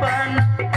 Bye.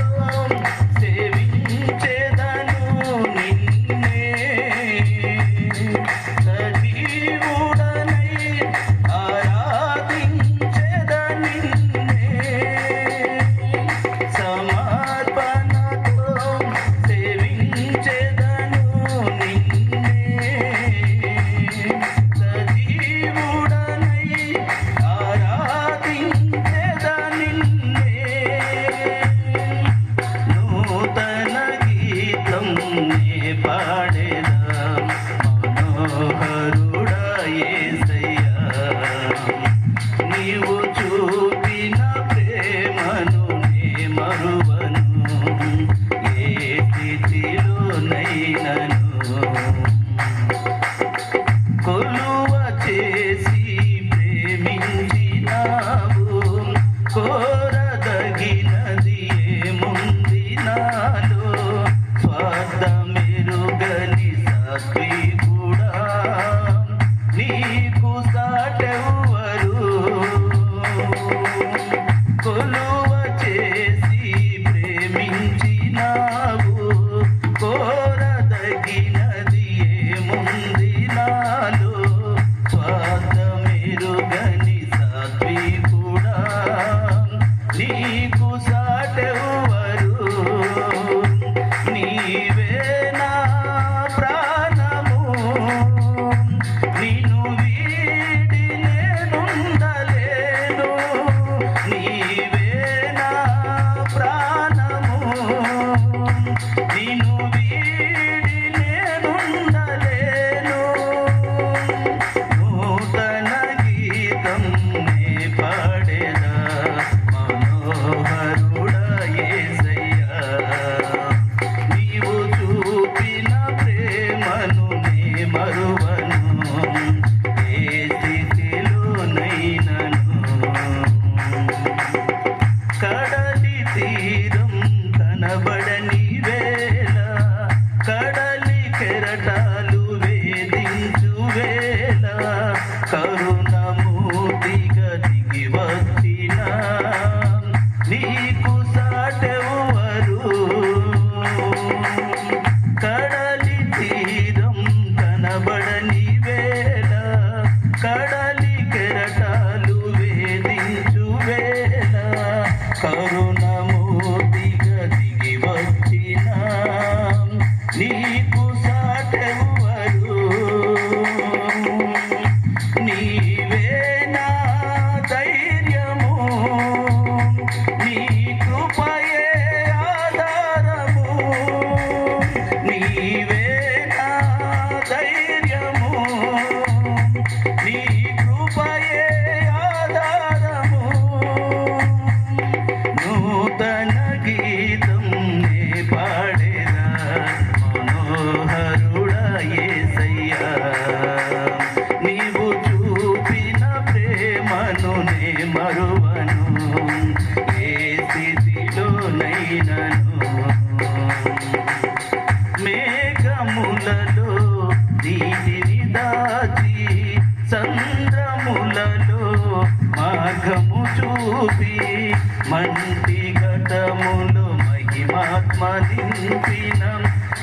మంటి ఘటములు మహిమాత్మ నింపిన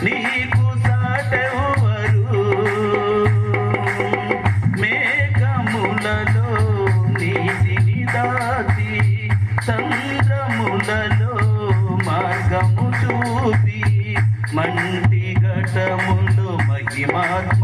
నీకు సాటెవరు మేఘములలో నీటిని దాచి చంద్రములలో మార్గము చూపి. మంటి ఘటములు మహిమాత్మ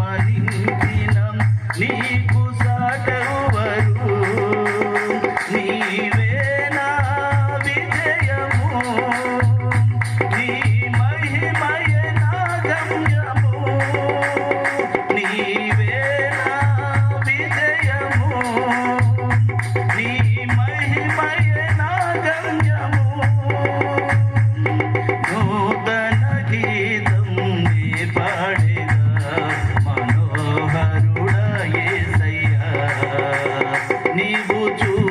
Nibuchu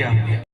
Yeah.